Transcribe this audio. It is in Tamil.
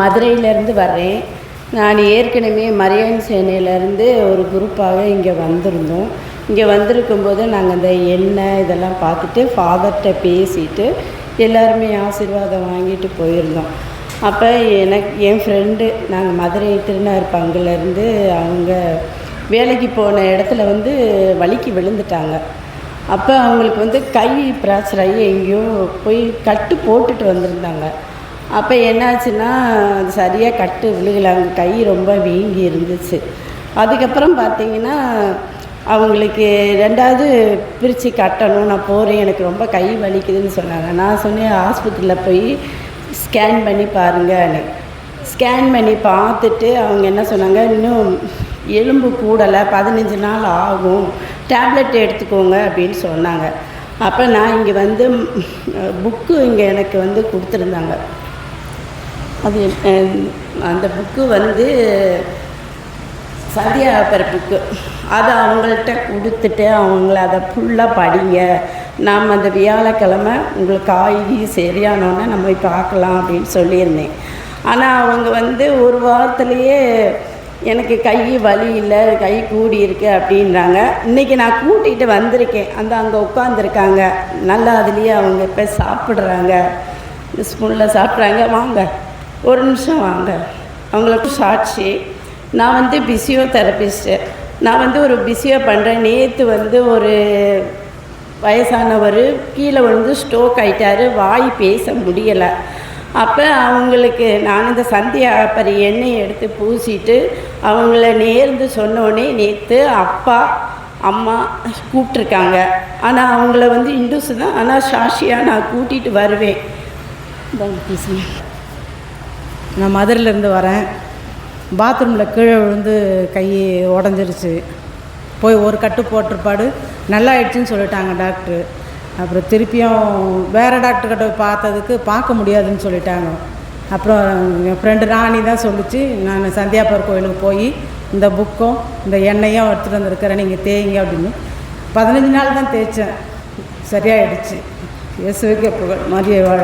மதுரையிலேருந்து வர்றேன். நான் ஏற்கனவே மரியான் சேனையிலேருந்து ஒரு குரூப்பாக இங்கே வந்திருந்தோம். இங்கே வந்திருக்கும்போது நாங்கள் இந்த எண்ணெய் இதெல்லாம் பார்த்துட்டு ஃபாதர்கிட்ட பேசிட்டு எல்லாருமே ஆசீர்வாதம் வாங்கிட்டு போயிருந்தோம். அப்போ எனக்கு என் ஃப்ரெண்டு நாங்கள் மதுரை திருநார் பங்குலேருந்து அவங்க வேலைக்கு போன இடத்துல வந்து வலிக்கு விழுந்துட்டாங்க. அப்போ அவங்களுக்கு வந்து கை ஃப்ராக்சர் ஆகி எங்கேயோ போய் கட்டு போட்டுட்டு வந்திருந்தாங்க. அப்போ என்னாச்சுன்னா அது சரியாக கட்டு விழுகலாங்க கை ரொம்ப வீங்கி இருந்துச்சு. அதுக்கப்புறம் பார்த்தீங்கன்னா அவங்களுக்கு ரெண்டாவது பிரித்து கட்டணும் நான் போகிறேன் எனக்கு ரொம்ப கை வலிக்குதுன்னு சொன்னாங்க. நான் சொன்னேன் ஆஸ்பத்திரியில் போய் ஸ்கேன் பண்ணி பாருங்கன்னு ஸ்கேன் பண்ணி பார்த்துட்டு அவங்க என்ன சொன்னாங்க இன்னும் எலும்பு கூடலை பதினஞ்சு நாள் ஆகும். டேப்லெட் எடுத்துக்கோங்க அப்படின்னு சொன்னாங்க. அப்போ நான் இங்கே வந்து புக்கு இங்கே எனக்கு வந்து கொடுத்துருந்தாங்க. அது அந்த புக்கு வந்து சந்தியாபர் புக்கு அதை அவங்கள்ட்ட கொடுத்துட்டு அவங்கள அதை ஃபுல்லாக படிங்க. நாம் அந்த வியாழக்கிழமை உங்களுக்கு ஆகி சரியானோன்னே நம்ம போய் பார்க்கலாம் அப்படின்னு சொல்லியிருந்தேன். ஆனால் அவங்க வந்து ஒரு வாரத்துலேயே எனக்கு கை வலி இல்லை கை கூடி இருக்கு அப்படின்றாங்க. இன்றைக்கி நான் கூட்டிகிட்டு வந்திருக்கேன். அந்த அங்கே உட்காந்துருக்காங்க நல்லா அதுலேயே அவங்க இப்போ சாப்பிட்றாங்க. ஸ்பூனில் சாப்பிட்றாங்க. வாங்க. ஒரு நிமிஷம் வாங்க. அவங்களுக்கு சாட்சி. நான் வந்து பிசியோதெரபிஸ்ட்டு நான் வந்து ஒரு பிசியோ பண்ணுறேன் நேற்று வந்து ஒரு வயசானவர் கீழே விழுந்து ஸ்ட்ரோக் ஆகிட்டார் வாய் பேச முடியலை. அப்போ அவங்களுக்கு நான் இந்த சந்தியாப்பர் எண்ணெயை எடுத்து பூசிட்டு அவங்கள நேர்ந்து சொன்னோடனே நேற்று அப்பா அம்மா கூப்பிட்ருக்காங்க ஆனால் அவங்கள வந்து இந்துஸ் தான். ஆனால் சாஷியாக நான் கூட்டிகிட்டு வருவேன். பேசுங்க. நான் மதுரையிலேருந்து வரேன். பாத்ரூமில் கீழே விழுந்து கை உடஞ்சிருச்சு. போய் ஒரு கட்டு போட்டிருப்பாடு. நல்லா ஆயிடுச்சுன்னு சொல்லிட்டாங்க டாக்டரு. அப்புறம் திருப்பியும் வேறு டாக்டர்கிட்ட பார்த்ததுக்கு பார்க்க முடியாதுன்னு சொல்லிட்டாங்க. அப்புறம் என் ஃப்ரெண்டு ராணி தான் சொல்லிச்சு நான் சந்தியாப்பர் கோயிலுக்கு போய் இந்த புக்கும் இந்த எண்ணெயும் எடுத்துகிட்டு வந்திருக்கிறேன். நீங்கள் தேய்ங்க அப்படின்னு. பதினஞ்சு நாள் தான் தேய்ச்சேன். சரியாயிடுச்சு. இயேசுக்கு புகழ் மதிய வாழ